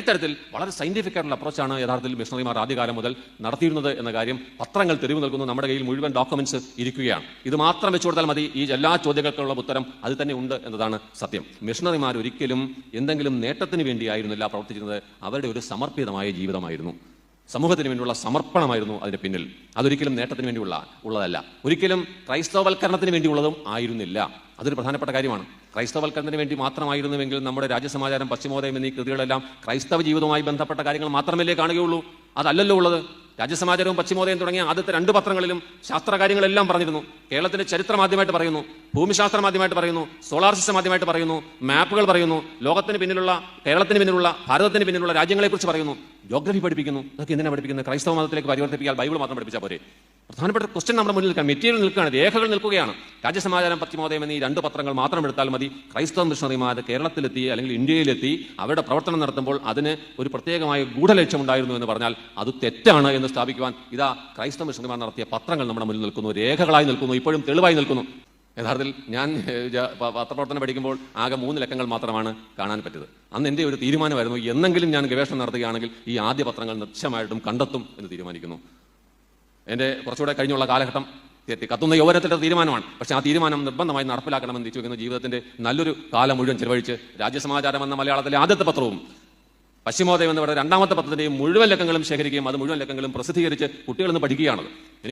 ഇത്തരത്തിൽ വളരെ സയന്റിഫിക് ആയിട്ടുള്ള അപ്രോച്ചാണ് യഥാർത്ഥത്തിൽ മിഷണറിമാർ ആദ്യകാലം മുതൽ നടത്തിയിരുന്നത് എന്ന കാര്യം പത്രങ്ങൾ തെരുവ് നൽകുന്നു നമ്മുടെ കയ്യിൽ മുഴുവൻ ഡോക്യുമെന്റ്സ് ഇരിക്കുകയാണ്. ഇത് മാത്രം വെച്ചു കൊടുത്താൽ മതി. ഈ എല്ലാ ചോദ്യങ്ങൾക്കുള്ള ഉത്തരം അത് തന്നെ ഉണ്ട് എന്നതാണ് സത്യം. മിഷണറിമാർ ഒരിക്കലും എന്തെങ്കിലും നേട്ടത്തിന് വേണ്ടിയായിരുന്നില്ല പ്രവർത്തിക്കുന്നത് അവരുടെ ഒരു സമർപ്പിതമായ ജീവിതമായിരുന്നു. സമൂഹത്തിന് വേണ്ടിയുള്ള സമർപ്പണമായിരുന്നു അതിന് പിന്നിൽ. അതൊരിക്കലും നേട്ടത്തിന് വേണ്ടിയുള്ള ഉള്ളതല്ല. ഒരിക്കലും ക്രൈസ്തവവൽക്കരണത്തിന് വേണ്ടിയുള്ളതും ആയിരുന്നില്ല. അതൊരു പ്രധാനപ്പെട്ട കാര്യമാണ്. ക്രൈസ്തവവൽക്കരണത്തിന് വേണ്ടി മാത്രമായിരുന്നുവെങ്കിൽ നമ്മുടെ രാജ്യസമാചാരം പശ്ചിമോദയം എന്നീ കൃതികളെല്ലാം ക്രൈസ്തവ ജീവിതവുമായി ബന്ധപ്പെട്ട കാര്യങ്ങൾ മാത്രമല്ലേ കാണുകയുള്ളൂ? അതല്ലല്ലോ ഉള്ളത്. രാജ്യസമാചാരവും പശ്ചിമോദയം തുടങ്ങിയ ആദ്യത്തെ രണ്ട് പത്രങ്ങളിലും ശാസ്ത്രകാര്യങ്ങളെല്ലാം പറഞ്ഞിരുന്നു. കേരളത്തിന്റെ ചരിത്രം ആദ്യമായിട്ട് പറയുന്നു ഭൂമിശാസ്ത്രം ആദ്യമായിട്ട് പറയുന്നു സോളാർ സിസ്റ്റം ആദ്യമായിട്ട് പറയുന്നു മാപ്പുകൾ പറയുന്നു ലോകത്തിന് പിന്നിലുള്ള കേരളത്തിന് പിന്നിലുള്ള ഭാരതത്തിന് പിന്നിലുള്ള രാജ്യങ്ങളെക്കുറിച്ച് പറയുന്നു. ജോഗ്രഫി പഠിപ്പിക്കുന്നു. അതൊക്കെ എന്തിനാണ് പഠിപ്പിക്കുന്നത്? ക്രൈസ്തവ മതത്തിലേക്ക് പരിവർത്തിപ്പിക്കാൻ ബൈബിൾ മാത്രം പഠിപ്പിച്ചാൽ പോരെ? പ്രധാനപ്പെട്ട ക്വസ്റ്റ്യൻ നമ്മുടെ മുന്നിൽ നിൽക്കാൻ മെറ്റീരിയൽ നിൽക്കുകയാണ്. രേഖകൾ നിൽക്കുകയാണ്. രാജ്യസമാചാരം പശ്ചിമോദയം എന്നീ രണ്ട് പത്രങ്ങൾ മാത്രം എടുത്താൽ മതി. ക്രൈസ്തവ മിഷണറിമാർ കേരളത്തിലെത്തി അല്ലെങ്കിൽ ഇന്ത്യയിലെത്തി അവരുടെ പ്രവർത്തനം നടത്തുമ്പോൾ അതിന് ഒരു പ്രത്യേകമായ ഗൂഢലക്ഷ്യമുണ്ടായിരുന്നു എന്ന് പറഞ്ഞാൽ അത് തെറ്റാണ് എന്ന് സ്ഥാപിക്കുവാൻ ഇതാ ക്രൈസ്തവ മിഷണറിമാർ നടത്തിയ പത്രങ്ങൾ നമ്മുടെ മുന്നിൽ നിൽക്കുന്നു. രേഖകളായി നിൽക്കുന്നു. ഇപ്പോഴും തെളിവായി നിൽക്കുന്നു. യഥാർത്ഥത്തിൽ ഞാൻ പത്രപ്രവർത്തനം പഠിക്കുമ്പോൾ ആകെ മൂന്ന് ലക്കങ്ങൾ മാത്രമാണ് കാണാൻ പറ്റിയത്. അന്ന് എന്റെ ഒരു തീരുമാനമായിരുന്നു? എന്നെങ്കിലും ഞാൻ ഗവേഷണം നടത്തുകയാണെങ്കിൽ ഈ ആദ്യ പത്രങ്ങൾ നിശ്ചയമായിട്ടും കണ്ടെത്തും എന്ന് തീരുമാനിക്കുന്നു. എന്റെ കുറച്ചുകൂടെ കഴിഞ്ഞുള്ള കാലഘട്ടം തെറ്റി. കത്തുന്ന യൗവനത്തിന്റെ തീരുമാനമാണ്. പക്ഷേ ആ തീരുമാനം നിർബന്ധമായി നടപ്പിലാക്കണമെന്ന് വെക്കുന്ന ജീവിതത്തിന്റെ നല്ലൊരു കാലം മുഴുവൻ ചെലവഴിച്ച് രാജ്യസമാചാരം എന്ന മലയാളത്തിലെ ആദ്യത്തെ പത്രവും പശ്ചിമോദയം എന്ന് പറയുന്ന രണ്ടാമത്തെ പത്രത്തിന്റെയും മുഴുവൻ ലക്കങ്ങളും ശേഖരിക്കുകയും അത് മുഴുവൻ ലക്കങ്ങളും പ്രസിദ്ധീകരിച്ച് കുട്ടികളിൽ നിന്ന് പഠിക്കുകയാണത്.